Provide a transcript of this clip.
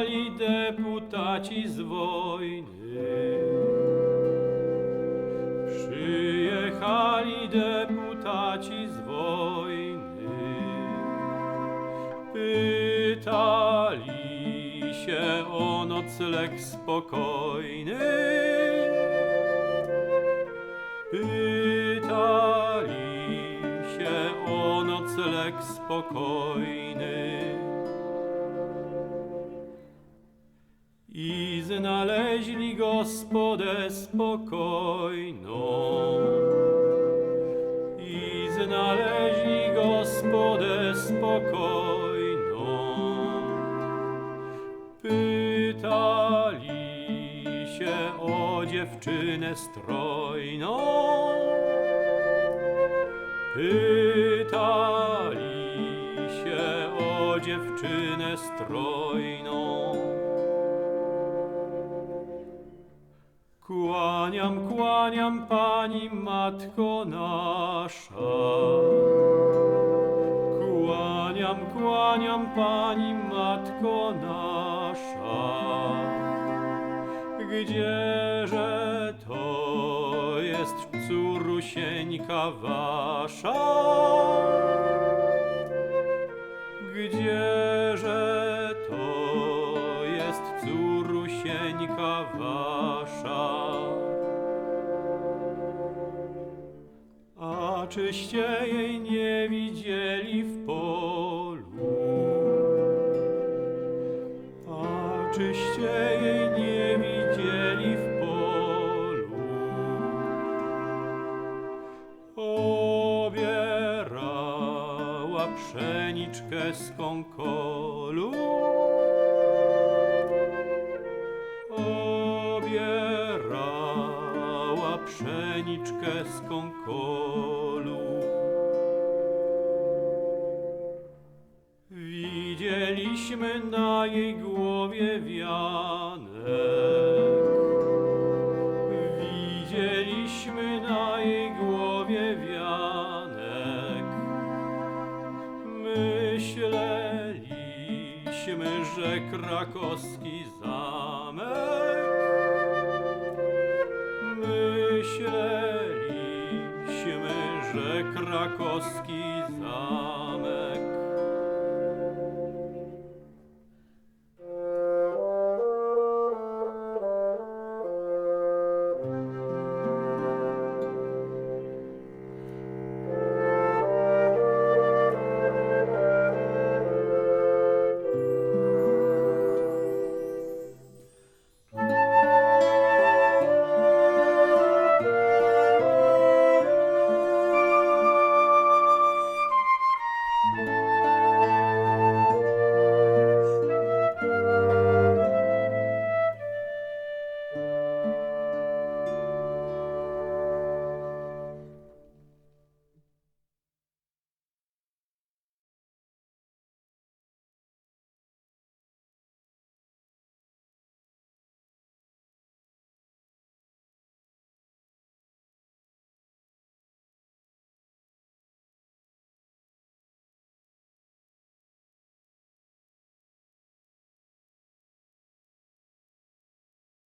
Deputaci z wojny. Przyjechali deputaci z wojny. Pytali się o nocleg spokojny. Pytali się o nocleg spokojny. I znaleźli gospodę spokojną. I znaleźli gospodę spokojną. Pytali się o dziewczynę strojną. Pytali się o dziewczynę strojną. Kłaniam, kłaniam pani matko nasza. Kłaniam, kłaniam pani matko nasza. Gdzieże to jest córusieńka wasza? Gdzieże to jest córusieńka wasza? A czyście jej nie widzieli w polu? A czyście jej nie widzieli w polu? Obierała pszeniczkę z kąkolu. Pszeniczkę z kąkolu. Widzieliśmy na jej głowie wianek. Widzieliśmy na jej głowie wianek. Myśleliśmy, że krakowski zamek. Że krakowski zamek.